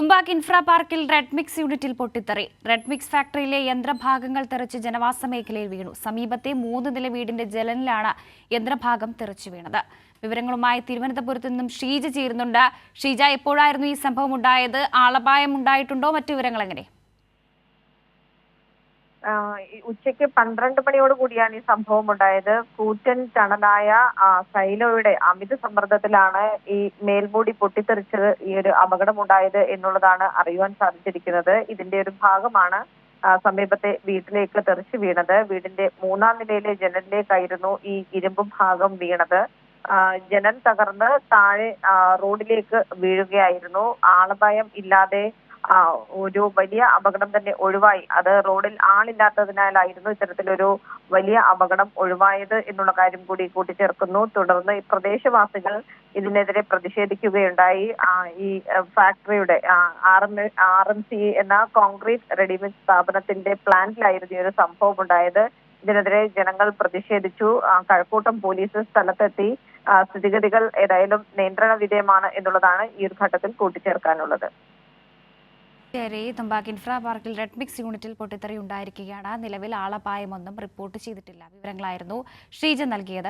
തുമ്പാക്ക് infra പാർക്കിൽ റെഡ്മിക്സ് യൂണിറ്റിൽ പൊട്ടിത്തെറി. റെഡ്മിക്സ് ഫാക്ടറിയിലെ യന്ത്രഭാഗങ്ങൾ തെറിച്ച് ജനവാസ മേഖലയിൽ വീണു. സമീപത്തെ മൂന്ന് നില വീടിന്റെ ജലനിലാണ് യന്ത്രഭാഗം തെറിച്ചു വീണത്. വിവരങ്ങളുമായി തിരുവനന്തപുരത്ത് നിന്നും ഷീജ ചേരുന്നുണ്ട്. ഷീജ എപ്പോഴായിരുന്നു ഈ സംഭവം ഉണ്ടായത്? ആളപായം ഉണ്ടായിട്ടുണ്ടോ? മറ്റു വിവരങ്ങൾ എങ്ങനെ ഉച്ചയ്ക്ക് പന്ത്രണ്ട് മണിയോട് കൂടിയാണ് ഈ സംഭവം ഉണ്ടായത്. കൂറ്റൻ ടണലായ സൈലോയുടെ അമിത സമ്മർദ്ദത്തിലാണ് ഈ മേൽമൂടി പൊട്ടിത്തെറിച്ചത് ഈ ഒരു അപകടം ഉണ്ടായത് എന്നുള്ളതാണ് അറിയുവാൻ സാധിച്ചിരിക്കുന്നത്. ഇതിന്റെ ഒരു ഭാഗമാണ് സമീപത്തെ വീട്ടിലേക്ക് തെറിച്ചു വീണത്. വീടിന്റെ മൂന്നാം നിലയിലെ ജനലിലേക്കായിരുന്നു ഈ ഇരുമ്പ് ഭാഗം വീണത്. ജനൽ തകർന്ന് താഴെ റോഡിലേക്ക് വീഴുകയായിരുന്നു. ആളപായം ഇല്ലാതെ ഒരു വലിയ അപകടം തന്നെ ഒഴിവായി. അത് റോഡിൽ ആളില്ലാത്തതിനാലായിരുന്നു ഇത്തരത്തിലൊരു വലിയ അപകടം ഒഴിവായത് എന്നുള്ള കാര്യം കൂടി കൂട്ടിച്ചേർക്കുന്നു. തുടർന്ന് ഈ പ്രദേശവാസികൾ ഇതിനെതിരെ പ്രതിഷേധിക്കുകയുണ്ടായി. ഈ ഫാക്ടറിയുടെ R M R M C എന്ന കോൺക്രീറ്റ് റെഡിമെയ്ഡ് സ്ഥാപനത്തിന്റെ പ്ലാന്റിലായിരുന്നു ഈ ഒരു സംഭവം ഉണ്ടായത് ഇതിനെതിരെ ജനങ്ങൾ പ്രതിഷേധിച്ചു. കഴക്കൂട്ടം പോലീസ് സ്ഥലത്തെത്തി. സ്ഥിതിഗതികൾ ഏതായാലും നിയന്ത്രണ വിധേയമാണ് എന്നുള്ളതാണ് ഈ ഒരു ഘട്ടത്തിൽ കൂട്ടിച്ചേർക്കാനുള്ളത്. തുമ്പാക്ക് ഇൻഫ്രാ പാർക്കിൽ റെഡ് മിക്സ് യൂണിറ്റിൽ പൊട്ടിത്തെറി ഉണ്ടായിരിക്കുകയാണ്. നിലവിൽ ആളപായമൊന്നും റിപ്പോർട്ട് ചെയ്തിട്ടില്ല. വിവരങ്ങളായിരുന്നു ശ്രീജ നൽകിയത്.